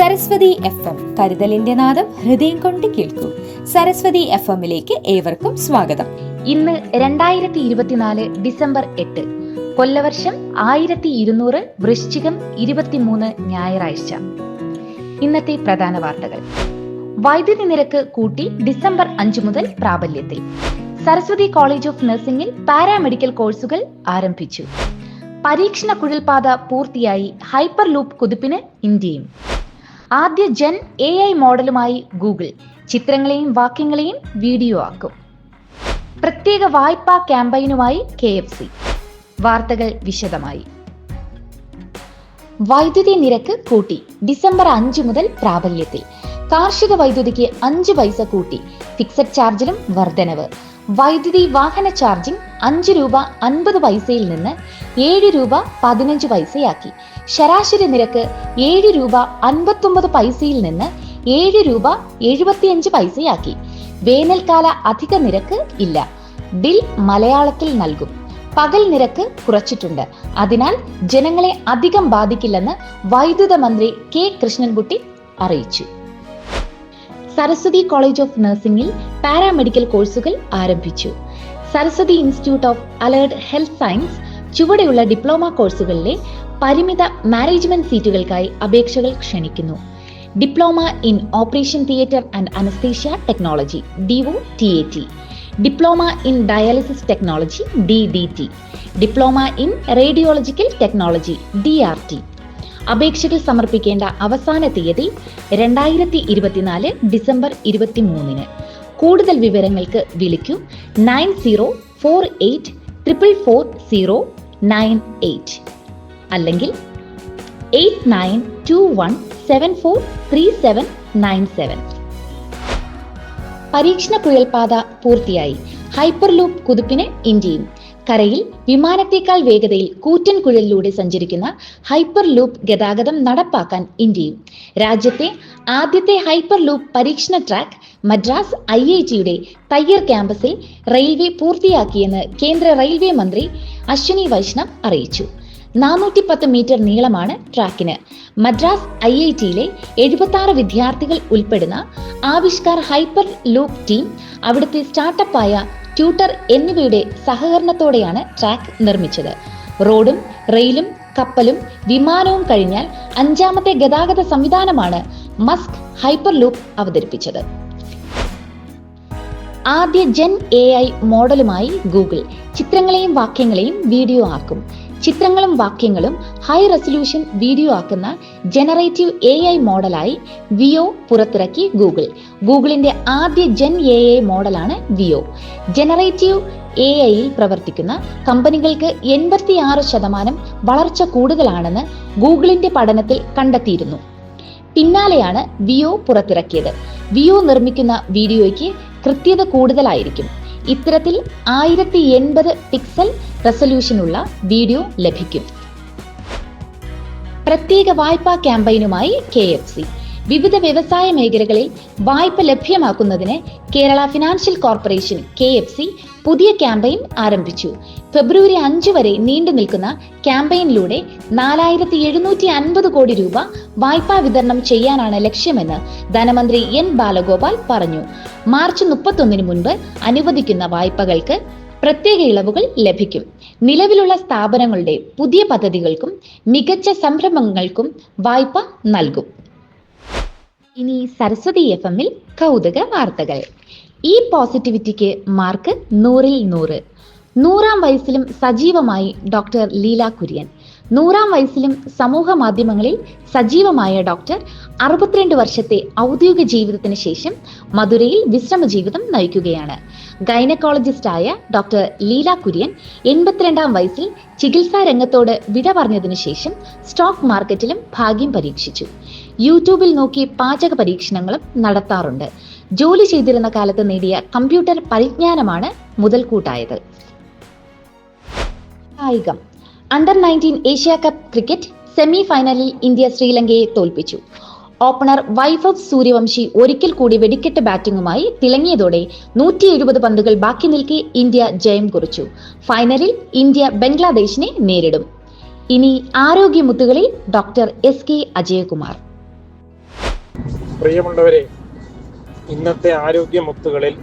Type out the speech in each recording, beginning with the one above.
Saraswati F M കരുതലിന്റെ നാദം ഹൃദയം കൊണ്ട് കേൾക്കൂ. സരസ്വതി എഫ് എമ്മിലേക്ക് ഏവർക്കും സ്വാഗതം. ഇന്ന് രണ്ടായിരത്തി ഇരുപത്തിനാല് ഡിസംബർ എട്ട് കൊല്ലവർഷം ആയിരത്തി ഇരുന്നൂറ് വൃശ്ചികം ഇരുപത്തിമൂന്ന് ഞായറാഴ്ച. ഇന്നത്തെ പ്രധാന വാർത്തകൾ. വൈദ്യുതി നിരക്ക് കൂട്ടി ഡിസംബർ അഞ്ചു മുതൽ പ്രാബല്യത്തിൽ. സരസ്വതി കോളേജ് ഓഫ് നഴ്സിംഗിൽ പാരാമെഡിക്കൽ കോഴ്സുകൾ ആരംഭിച്ചു. പരീക്ഷണ കുഴൽപാത പൂർത്തിയായി ഹൈപ്പർ ലൂപ്പ് കുതിപ്പിന് ഇന്ത്യയും. ആദ്യ ജൻ എ ഐ മോഡലുമായി ഗൂഗിൾ ചിത്രങ്ങളെയും വാക്യങ്ങളെയും വീഡിയോ ആക്കും. പ്രത്യേക വായ്പാ ക്യാമ്പയിനുമായി കെ എഫ് സി. വാർത്തകൾ വിശദമായി. വൈദ്യുതി നിരക്ക് കൂട്ടി. ഡിസംബർ അഞ്ച് മുതൽ പ്രാബല്യത്തിൽ. കാർഷിക വൈദ്യുതിക്ക് അഞ്ച് പൈസ കൂട്ടി. ഫിക്സഡ് ചാർജിലും വർധനവ്. വൈദ്യുതി വാഹന ചാർജിംഗ് അഞ്ച് രൂപ അൻപത് പൈസയിൽ നിന്ന് ഏഴ് രൂപ പതിനഞ്ച് പൈസയാക്കി. ശരാശരി നിരക്ക് ഏഴ് രൂപ അൻപത്തൊമ്പത് പൈസയിൽ നിന്ന് ഏഴ് രൂപ എഴുപത്തിയഞ്ച് പൈസയാക്കി. വേനൽക്കാല അധിക നിരക്ക് ഇല്ല. ബിൽ മലയാളത്തിൽ നൽകും. പകൽ നിരക്ക് കുറച്ചിട്ടുണ്ട്. അതിനാൽ ജനങ്ങളെ അധികം ബാധിക്കില്ലെന്ന് വൈദ്യുത മന്ത്രി കെ കൃഷ്ണൻകുട്ടി അറിയിച്ചു. സരസ്വതി കോളേജ് ഓഫ് നഴ്സിംഗിൽ പാരാമെഡിക്കൽ കോഴ്സുകൾ ആരംഭിച്ചു. Saraswati institute of allied health science ചുവടെയുള്ള ഡിപ്ലോമ കോഴ്സുകളിലെ പരിമിത മാനേജ്മെന്റ് സീറ്റുകൾക്കായി അപേക്ഷകൾ ക്ഷണിക്കുന്നു. Diploma in operation theatre and anaesthesia technology D O T A T. Diploma in dialysis technology D D T. Diploma in radiological technology D R T. അപേക്ഷകൾ സമർപ്പിക്കേണ്ട അവസാന തീയതി രണ്ടായിരത്തി ഇരുപത്തിനാല് ഡിസംബർ ഇരുപത്തിമൂന്നിന്. കൂടുതൽ വിവരങ്ങൾക്ക് വിളിക്കൂ nine zero four eight triple four zero nine eight അല്ലെങ്കിൽ eight nine two one seven four three seven nine seven. പരീക്ഷണ കുഴൽപാത പൂർത്തിയായി. ഹൈപ്പർ ലൂപ്പ് കുതിപ്പിന് ഇന്ത്യയും. കരയിൽ വിമാനത്തേക്കാൾ വേഗതയിൽ കൂറ്റൻ കുഴലിലൂടെ സഞ്ചരിക്കുന്ന ഹൈപ്പർ ലൂപ്പ് ഗതാഗതം നടപ്പാക്കാൻ ഇന്ത്യയും. രാജ്യത്തെ ആദ്യത്തെ ഹൈപ്പർ ലൂപ്പ് പരീക്ഷണ ട്രാക്ക് മദ്രാസ് ഐ ഐ ടിയുടെ തയ്യർ ക്യാമ്പസിൽ റെയിൽവേ പൂർത്തിയാക്കിയെന്ന് കേന്ദ്ര റെയിൽവേ മന്ത്രി അശ്വിനി വൈഷ്ണവ് അറിയിച്ചു. നാനൂറ്റി പത്ത് മീറ്റർ നീളമാണ് ട്രാക്കിന്. മദ്രാസ് ഐ ഐ ടിയിലെ എഴുപത്തി ആറ് വിദ്യാർത്ഥികൾ ഉൾപ്പെടുന്ന ആവിഷ്കാർ ഹൈപ്പർ ലൂപ്പ് ടീം അവിടുത്തെ സ്റ്റാർട്ടപ്പായ ട്യൂട്ടർ എന്നിവയുടെ സഹകരണത്തോടെയാണ് ട്രാക്ക് നിർമ്മിച്ചത്. റോഡും റെയിലും കപ്പലും വിമാനവും കഴിഞ്ഞാൽ അഞ്ചാമത്തെ ഗതാഗത സംവിധാനമാണ് മസ്ക് ഹൈപ്പർ ലൂപ്പ് അവതരിപ്പിച്ചത്. ആദ്യ ജെൻ എ ഐ മോഡലുമായി ഗൂഗിൾ ചിത്രങ്ങളെയും വാക്യങ്ങളെയും വീഡിയോ ആക്കും. ചിത്രങ്ങളും വാക്യങ്ങളും ഹൈ റെസൊല്യൂഷൻ വീഡിയോ ആക്കുന്ന ജനറേറ്റീവ് എ ഐ മോഡലായി വിയോ പുറത്തിറക്കി ഗൂഗിൾ ഗൂഗിളിന്റെ ആദ്യ ജെൻ എ ഐ മോഡലാണ് വിയോ ജനറേറ്റീവ് എ ഐയിൽ പ്രവർത്തിക്കുന്ന കമ്പനികൾക്ക് എൺപത്തിയാറ് ശതമാനം വളർച്ച കൂടുതലാണെന്ന് ഗൂഗിളിന്റെ പഠനത്തിൽ കണ്ടെത്തിയിരുന്നു. പിന്നാലെയാണ് വിയോ പുറത്തിറക്കിയത്. വിയോ നിർമ്മിക്കുന്ന വീഡിയോയ്ക്ക് കൃത്യത കൂടുതലായിരിക്കും. ഇത്തരത്തിൽ ആയിരത്തി എൺപത് പിക്സൽ റെസൊല്യൂഷനുള്ള വീഡിയോ ലഭിക്കും. പ്രത്യേക വായ്പാ ക്യാമ്പയിനുമായി കെ എഫ് സി. വിവിധ വ്യവസായ മേഖലകളിൽ വായ്പ ലഭ്യമാക്കുന്നതിന് Kerala financial corporation K F C പുതിയ ക്യാമ്പയിൻ ആരംഭിച്ചു. ഫെബ്രുവരി അഞ്ച് വരെ നീണ്ടു നിൽക്കുന്ന ക്യാമ്പയിനിലൂടെ നാലായിരത്തി എഴുന്നൂറ്റി അൻപത് കോടി രൂപ വായ്പാ വിതരണം ചെയ്യാനാണ് ലക്ഷ്യമെന്ന് ധനമന്ത്രി എൻ ബാലഗോപാൽ പറഞ്ഞു. മാർച്ച് മുപ്പത്തൊന്നിന് മുൻപ് അനുവദിക്കുന്ന വായ്പകൾക്ക് പ്രത്യേക ഇളവുകൾ ലഭിക്കും. നിലവിലുള്ള സ്ഥാപനങ്ങളുടെ പുതിയ പദ്ധതികൾക്കും മികച്ച സംരംഭങ്ങൾക്കും വായ്പ നൽകും. ഇനി സരസ്വതി എഫ് എമ്മിൽ കൗതുക വാർത്തകൾ. ഈ പോസിറ്റിവിറ്റിക്ക് മാർക്ക് നൂറിൽ നൂറ്. നൂറാം വയസ്സിലും സജീവമായി ഡോക്ടർ ലീല കുര്യൻ. നൂറാം വയസ്സിലും സമൂഹ മാധ്യമങ്ങളിൽ സജീവമായ ഡോക്ടർ അറുപത്തിരണ്ട് വർഷത്തെ ഔദ്യോഗിക ജീവിതത്തിന് ശേഷം മധുരയിൽ വിശ്രമ ജീവിതം നയിക്കുകയാണ്. ഗൈനക്കോളജിസ്റ്റായ ഡോക്ടർ ലീല കുര്യൻ എൺപത്തിരണ്ടാം വയസ്സിൽ ചികിത്സാ രംഗത്തോട് വിട പറഞ്ഞതിനു ശേഷം സ്റ്റോക്ക് മാർക്കറ്റിലും ഭാഗ്യം പരീക്ഷിച്ചു. യൂട്യൂബിൽ നോക്കി പാചക പരീക്ഷണങ്ങളും നടത്താറുണ്ട്. ജോലി ചെയ്തിരുന്ന കാലത്ത് നേടിയ കമ്പ്യൂട്ടർ പരിജ്ഞാനമാണ് മുതൽക്കൂട്ടായത്. കായികം. Under nineteen Asia cup cricket semi ഫൈനലിൽ ഇന്ത്യ ശ്രീലങ്കയെ തോൽപ്പിച്ചു. ഓപ്പണർ വൈഭവ് സൂര്യവംശി ഒരിക്കൽ കൂടി വെടിക്കെട്ട് ബാറ്റിംഗുമായി തിളങ്ങിയതോടെ നൂറ്റി എഴുപത് പന്തുകൾ ബാക്കി നിൽക്കെ ഇന്ത്യ ജയം കുറിച്ചു. ഫൈനലിൽ ഇന്ത്യ ബംഗ്ലാദേശിനെ നേരിടും. ഇനി ആരോഗ്യമുത്തുകളിൽ ഡോക്ടർ എസ് കെ അജയകുമാർ. പ്രിയമുള്ളവരെ ഇന്നത്തെ ആരോഗ്യ മുത്തുകളിൽ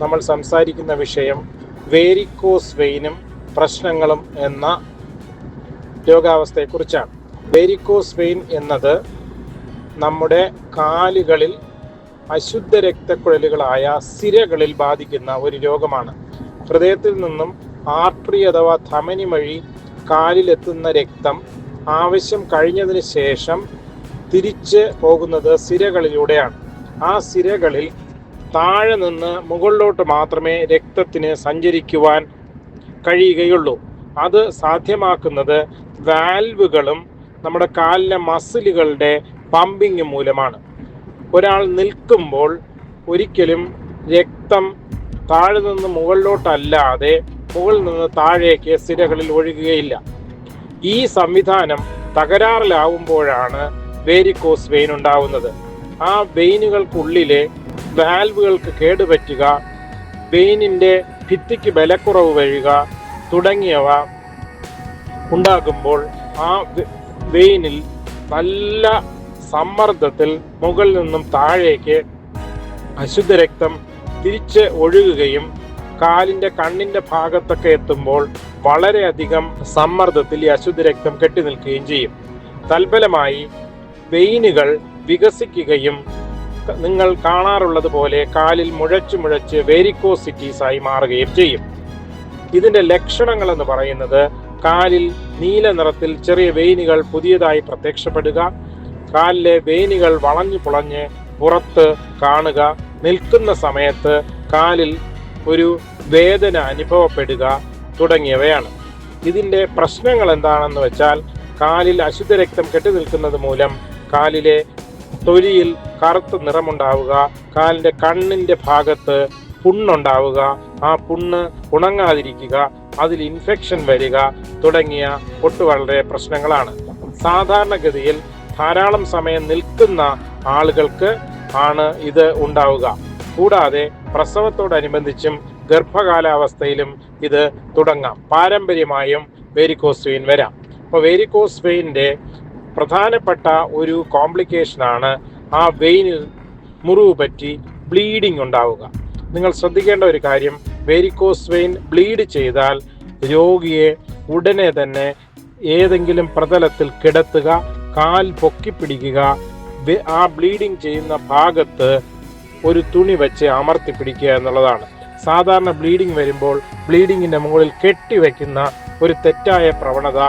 നമ്മൾ സംസാരിക്കുന്ന വിഷയം വേരിക്കോസ് വെയിനും പ്രശ്നങ്ങളും എന്ന രോഗാവസ്ഥയെക്കുറിച്ചാണ്. വേരിക്കോസ് വെയിൻ എന്നത് നമ്മുടെ കാലുകളിൽ അശുദ്ധ രക്തക്കുഴലുകളായ സിരകളിൽ ബാധിക്കുന്ന ഒരു രോഗമാണ്. ഹൃദയത്തിൽ നിന്നും ആർട്ടറി അഥവാ ധമനി വഴി കാലിലെത്തുന്ന രക്തം ആവശ്യം കഴിഞ്ഞതിന് ശേഷം തിരിച്ച് പോകുന്നത് സിരകളിലൂടെയാണ്. ആ സിരകളിൽ താഴെ നിന്ന് മുകളിലോട്ട് മാത്രമേ രക്തത്തിന് സഞ്ചരിക്കുവാൻ കഴിയുകയുള്ളൂ. അത് സാധ്യമാക്കുന്നത് വാൽവുകളും നമ്മുടെ കാലിലെ മസിലുകളുടെ പമ്പിങ് മൂലമാണ്. ഒരാൾ നിൽക്കുമ്പോൾ ഒരിക്കലും രക്തം താഴെ നിന്ന് മുകളിലോട്ടല്ലാതെ മുകളിൽ നിന്ന് താഴേക്ക് സിരകളിൽ ഒഴുകുകയില്ല. ഈ സംവിധാനം തകരാറിലാവുമ്പോഴാണ് വേരിക്കോസ് വെയിൻ ഉണ്ടാവുന്നത്. ആ വെയിനുകൾക്കുള്ളിലെ വാൽവുകൾക്ക് കേടുപറ്റുക വെയിനിന്റെ ഭിത്തിക്ക് ബലക്കുറവ് വരിക തുടങ്ങിയവ ഉണ്ടാകുമ്പോൾ ആ വെയിനിൽ നല്ല സമ്മർദ്ദത്തിൽ മുകളിൽ നിന്നും താഴേക്ക് അശുദ്ധ രക്തം തിരിച്ച് ഒഴുകുകയും കാലിന്റെ കണ്ണിന്റെ ഭാഗത്തൊക്കെ എത്തുമ്പോൾ വളരെയധികം സമ്മർദ്ദത്തിൽ ഈ അശുദ്ധ രക്തം കെട്ടി നിൽക്കുകയും ചെയ്യും. തൽഫലമായി വെയിനുകൾ വികസിക്കുകയും നിങ്ങൾ കാണാറുള്ളത് പോലെ കാലിൽ മുഴച്ച് മുഴച്ച് വേരിക്കോസിറ്റീസ് ആയി മാറുകയും ചെയ്യും. ഇതിന്റെ ലക്ഷണങ്ങൾ എന്ന് പറയുന്നത് കാലിൽ നീല നിറത്തിൽ ചെറിയ വെയിനുകൾ പുതിയതായി പ്രത്യക്ഷപ്പെടുക കാലിലെ വെയിനുകൾ വളഞ്ഞു പുളഞ്ഞ് പുറത്ത് കാണുക നിൽക്കുന്ന സമയത്ത് കാലിൽ ഒരു വേദന അനുഭവപ്പെടുക തുടങ്ങിയവയാണ്. ഇതിന്റെ പ്രശ്നങ്ങൾ എന്താണെന്ന് വെച്ചാൽ കാലിൽ അശുദ്ധ രക്തം കെട്ടി നിൽക്കുന്നത് മൂലം കാലിലെ തൊലിയിൽ കറുത്ത നിറമുണ്ടാവുക കാലിന്റെ കണ്ണിന്റെ ഭാഗത്ത് പുണ്ണുണ്ടാവുക ആ പുണ്ണ് ഉണങ്ങാതിരിക്കുക അതിൽ ഇൻഫെക്ഷൻ വരിക തുടങ്ങിയ ഒട്ടു വളരെ പ്രശ്നങ്ങളാണ്. സാധാരണഗതിയിൽ ധാരാളം സമയം നിൽക്കുന്ന ആളുകൾക്ക് ആണ് ഇത് ഉണ്ടാവുക. കൂടാതെ പ്രസവത്തോടനുബന്ധിച്ചും ഗർഭകാലാവസ്ഥയിലും ഇത് തുടങ്ങാം. പാരമ്പര്യമായും വേരിക്കോസ് വെയിൻ വരാം. അപ്പോൾ വേരിക്കോസ് വെയിന്റെ പ്രധാനപ്പെട്ട ഒരു കോംപ്ലിക്കേഷനാണ് ആ വെയിനിൽ മുറിവ് പറ്റി ബ്ലീഡിംഗ് ഉണ്ടാവുക. നിങ്ങൾ ശ്രദ്ധിക്കേണ്ട ഒരു കാര്യം വെരിക്കോസ് വെയിൻ ബ്ലീഡ് ചെയ്താൽ രോഗിയെ ഉടനെ തന്നെ ഏതെങ്കിലും പ്രതലത്തിൽ കിടത്തുക കാൽ പൊക്കിപ്പിടിക്കുക ആ ബ്ലീഡിംഗ് ചെയ്യുന്ന ഭാഗത്ത് ഒരു തുണി വെച്ച് അമർത്തി പിടിക്കുക എന്നുള്ളതാണ്. സാധാരണ ബ്ലീഡിംഗ് വരുമ്പോൾ ബ്ലീഡിങ്ങിന്റെ മുകളിൽ കെട്ടിവെക്കുന്ന ഒരു തെറ്റായ പ്രവണത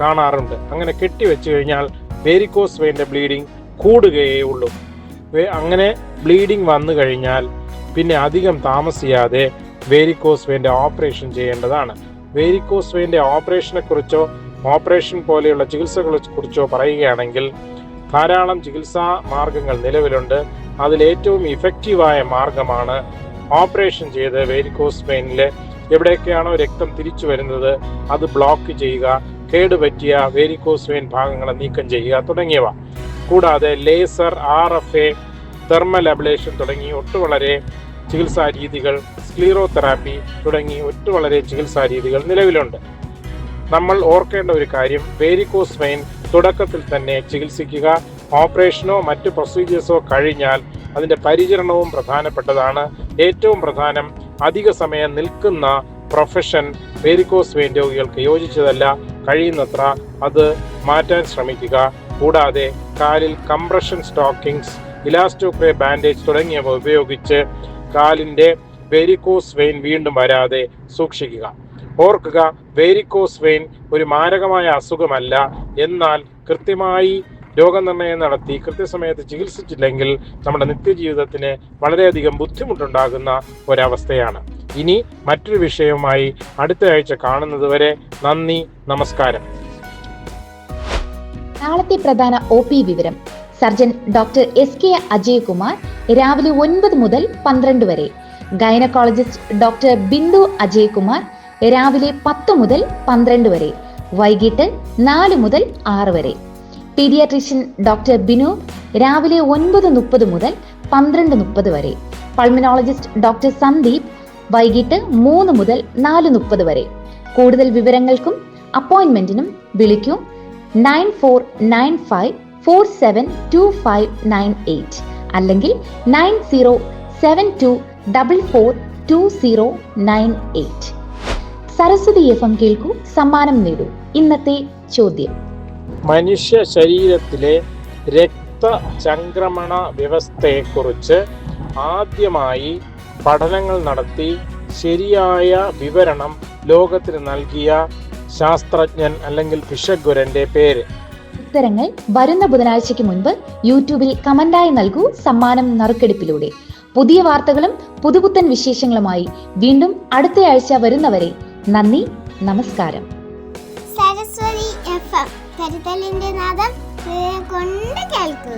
കാണാറുണ്ട്. അങ്ങനെ കെട്ടിവെച്ച് കഴിഞ്ഞാൽ വേരിക്കോസ് വെയിന്റെ ബ്ലീഡിങ് കൂടുകയേ ഉള്ളൂ. അങ്ങനെ ബ്ലീഡിങ് വന്നു കഴിഞ്ഞാൽ പിന്നെ അധികം താമസിയാതെ വേരിക്കോസ് വെയിന്റെ ഓപ്പറേഷൻ ചെയ്യേണ്ടതാണ്. വേരിക്കോസ് വെയിന്റെ ഓപ്പറേഷനെ കുറിച്ചോ ഓപ്പറേഷൻ പോലെയുള്ള ചികിത്സകളെ കുറിച്ചോ പറയുകയാണെങ്കിൽ ധാരാളം ചികിത്സാ മാർഗങ്ങൾ നിലവിലുണ്ട്. അതിലേറ്റവും ഇഫക്റ്റീവായ മാർഗമാണ് ഓപ്പറേഷൻ ചെയ്ത് വേരിക്കോസ് വെയിനിൽ എവിടെയൊക്കെയാണോ രക്തം തിരിച്ചു വരുന്നത് അത് ബ്ലോക്ക് ചെയ്യുക കേടുപറ്റിയ വേരിക്കോസ് വെയിൻ ഭാഗങ്ങളെ നീക്കം ചെയ്യുക തുടങ്ങിയവ. കൂടാതെ laser R F A thermal ablation തുടങ്ങി ഒട്ടു വളരെ ചികിത്സാ രീതികൾ സ്ക്ലീറോ തെറാപ്പി തുടങ്ങി ഒട്ടു വളരെ ചികിത്സാ രീതികൾ നിലവിലുണ്ട്. നമ്മൾ ഓർക്കേണ്ട ഒരു കാര്യം വേരിക്കോസ് വെയിൻ തുടക്കത്തിൽ തന്നെ ചികിത്സിക്കുക ഓപ്പറേഷനോ മറ്റ് പ്രൊസീജിയേഴ്സോ കഴിഞ്ഞാൽ അതിന്റെ പരിചരണവും പ്രധാനപ്പെട്ടതാണ്. ഏറ്റവും പ്രധാനം അധിക സമയം നിൽക്കുന്ന പ്രൊഫഷൻ വേരിക്കോസ് വെയിൻ രോഗികൾക്ക് യോജിച്ചതല്ല. കഴിയുന്നത്ര അത് മാറ്റാൻ ശ്രമിക്കുക. കൂടാതെ കാലിൽ കംപ്രഷൻ സ്റ്റോക്കിംഗ്സ് ഇലാസ്റ്റോക്രേ ബാൻഡേജ് തുടങ്ങിയവ ഉപയോഗിച്ച് കാലിന്റെ വെരിക്കോസ് വെയിൻ വീണ്ടും വരാതെ സൂക്ഷിക്കുക. ഓർക്കുക വെരിക്കോസ് വെയിൻ ഒരു മാരകമായ അസുഖമല്ല. എന്നാൽ കൃത്യമായി രോഗനിർണയം നടത്തി കൃത്യസമയത്ത് ചികിത്സിച്ചില്ലെങ്കിൽ നമ്മുടെ നിത്യജീവിതത്തിന് വളരെയധികം ബുദ്ധിമുട്ടുണ്ടാകുന്ന ഒരവസ്ഥയാണ്. ഇനി മറ്റൊരു വിഷയവുമായി അടുത്ത ആഴ്ച കാണുന്നതുവരെ നന്ദി നമസ്കാരം. നാളത്തെ പ്രധാന ഒ പി വിവരം. Surgeon doctor S K Ajaykumar രാവിലെ ഒൻപത് മുതൽ പന്ത്രണ്ട് വരെ. ഗൈനക്കോളജിസ്റ്റ് ഡോക്ടർ ബിന്ദു അജയ്കുമാർ രാവിലെ പത്ത് മുതൽ പന്ത്രണ്ട് വരെ. വൈകിട്ട് നാല് മുതൽ ആറ് വരെ. പീഡിയാട്രീഷ്യൻ ഡോക്ടർ ബിനു രാവിലെ ഒൻപത് മുപ്പത് മുതൽ പന്ത്രണ്ട് മുപ്പത് വരെ. പൾമിനോളജിസ്റ്റ് ഡോക്ടർ സന്ദീപ് വൈകിട്ട് മൂന്ന് മുതൽ നാല് മുപ്പത് വരെ. കൂടുതൽ വിവരങ്ങൾക്കും അപ്പോയിന്റ്മെന്റിനും വിളിക്കൂ nine four nine five four seven two five nine eight അല്ലെങ്കിൽ nine zero seven two double four two zero nine eight. Saraswati F M കേൾക്കൂ സമ്മാനം നേടൂ. ഇന്നത്തെ ചോദ്യം. മനുഷ്യ ശരീരത്തിലെ രക്തചംക്രമണ വ്യവസ്ഥയെക്കുറിച്ച് ആദ്യമായി പഠനങ്ങൾ നടത്തി ശരിയായ വിവരണം ലോകത്തിന് നൽകിയ ശാസ്ത്രജ്ഞൻ അല്ലെങ്കിൽ ഭിഷഗ്വരന്റെ പേര്. ഉത്തരങ്ങൾ വരുന്ന ബുധനാഴ്ചയ്ക്ക് മുൻപ് യൂട്യൂബിൽ കമന്റായി നൽകൂ സമ്മാനം നറുക്കെടുപ്പിലൂടെ. പുതിയ വാർത്തകളും പുതുപുത്തൻ വിശേഷങ്ങളുമായി വീണ്ടും അടുത്തയാഴ്ച വരുന്നവരെ നന്ദി നമസ്കാരം. കരുതലിന്റെ നാദം കൊണ്ട് കേൾക്കൂ